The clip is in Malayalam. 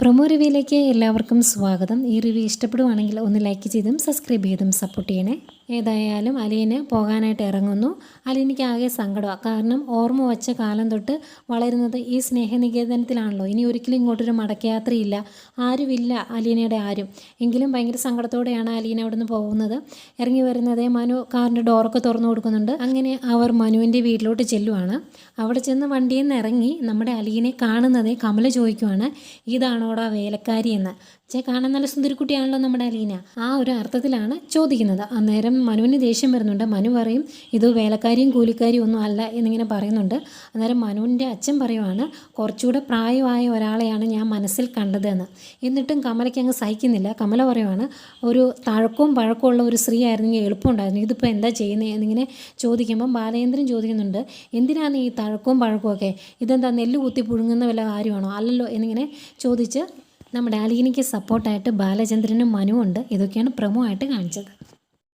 പ്രൊമോ റിവ്യൂയിലേക്ക് എല്ലാവർക്കും സ്വാഗതം. ഈ റിവ്യൂ ഇഷ്ടപ്പെടുവാണെങ്കിൽ ഒന്ന് ലൈക്ക് ചെയ്തും സബ്സ്ക്രൈബ് ചെയ്തും സപ്പോർട്ട് ചെയ്യണേ. ഏതായാലും അലീന് പോകാനായിട്ട് ഇറങ്ങുന്നു. അലീനയ്ക്ക് ആകെ സങ്കടമാണ് കാരണം ഓർമ്മ വച്ച കാലം തൊട്ട് വളരുന്നത് ഈ സ്നേഹനികേതനത്തിലാണല്ലോ. ഇനി ഒരിക്കലും ഇങ്ങോട്ടൊരു മടക്കയാത്രയില്ല. ആരുമില്ല അലീനയുടെ ആരും. എങ്കിലും ഭയങ്കര സങ്കടത്തോടെയാണ് അലീന അവിടുന്ന് പോകുന്നത്. ഇറങ്ങി വരുന്നതേ മനു കാറിന്റെ ഡോറൊക്കെ തുറന്നു കൊടുക്കുന്നുണ്ട്. അങ്ങനെ അവർ മനുവിന്റെ വീട്ടിലോട്ട് ചെല്ലുവാണ്. അവിടെ ചെന്ന് വണ്ടിയിൽ നിന്ന് ഇറങ്ങി നമ്മുടെ അലീനെ കാണുന്നതേ കമല ചോദിക്കുവാണ്. ഇതാണോടാ വേലക്കാരി എന്ന്. ചേ കാണാൻ നല്ല സുന്ദരിക്കുട്ടിയാണല്ലോ നമ്മുടെ അലീന. ആ ഒരു അർത്ഥത്തിലാണ് ചോദിക്കുന്നത്. അന്നേരം മനുവിന് ദേഷ്യം വരുന്നുണ്ട്. മനു പറയും ഇത് വേലക്കാരിയും കൂലിക്കാരിയും ഒന്നും അല്ല എന്നിങ്ങനെ പറയുന്നുണ്ട്. അന്നേരം മനുവിന്റെ അച്ഛൻ പറയുവാണ് കുറച്ചുകൂടെ പ്രായമായ ഒരാളെയാണ് ഞാൻ മനസ്സിൽ കണ്ടതെന്ന് എന്നിട്ടും കമലയ്ക്ക് അങ്ങ് സഹിക്കുന്നില്ല. കമല പറയുവാണ് ഒരു തഴക്കവും പഴക്കവും ഉള്ള ഒരു സ്ത്രീ ആയിരുന്നെങ്കിൽ എളുപ്പമുണ്ടായിരുന്നു ഇതിപ്പോൾ എന്താ ചെയ്യുന്നത് എന്നിങ്ങനെ ചോദിക്കുമ്പം ബാലേന്ദ്രൻ ചോദിക്കുന്നുണ്ട് എന്തിനാണ് ഈ തഴക്കവും പഴക്കവും ഒക്കെ? ഇതെന്താ നെല്ല് കുത്തി പുഴുങ്ങുന്ന വല്ല കാര്യമാണോ? അല്ലല്ലോ? എന്നിങ്ങനെ ചോദിച്ച് നമ്മുടെ അലീനയ്ക്ക് സപ്പോർട്ടായിട്ട് ബാലചന്ദ്രനും മനുവുണ്ട് ഇതൊക്കെയാണ് പ്രമോ ആയിട്ട് കാണിച്ചത്.